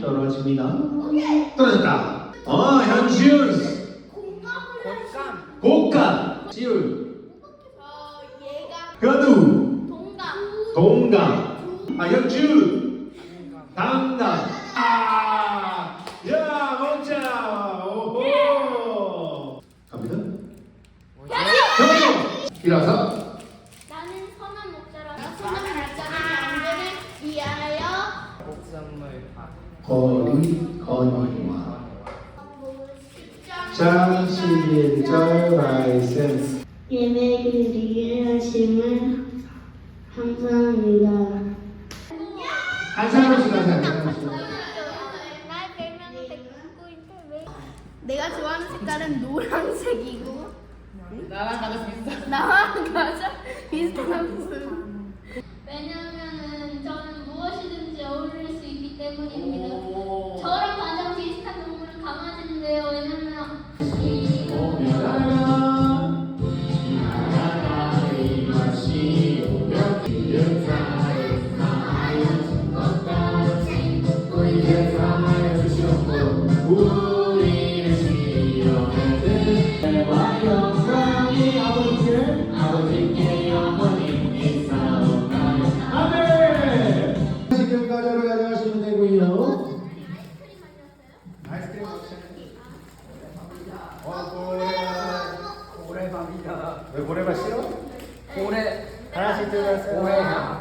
떨어집니다. 떨어졌다. 어 곡감 지훈 어 얘가 현우 동감 동감 아 현주. 당당. 아 야 멋져. 오호. 갑니다. 현우 일어서. 나는 선한 목자라서 선한 목자는 양들을 위하여. 복선물 파 거리 거니와. 십 장장 11절 말씀 예배를 드리게 하심을 감사합니다. 한 사람씩 하세요 한 사람씩 나의 별명은 백구인데 왜? 내가 좋아하는 색깔은 노란색이고 나랑 가장 비슷한 나랑 가장 비슷한 무 왜 모래가 싫어? 오래 하나씩 들어갔어요. 오래.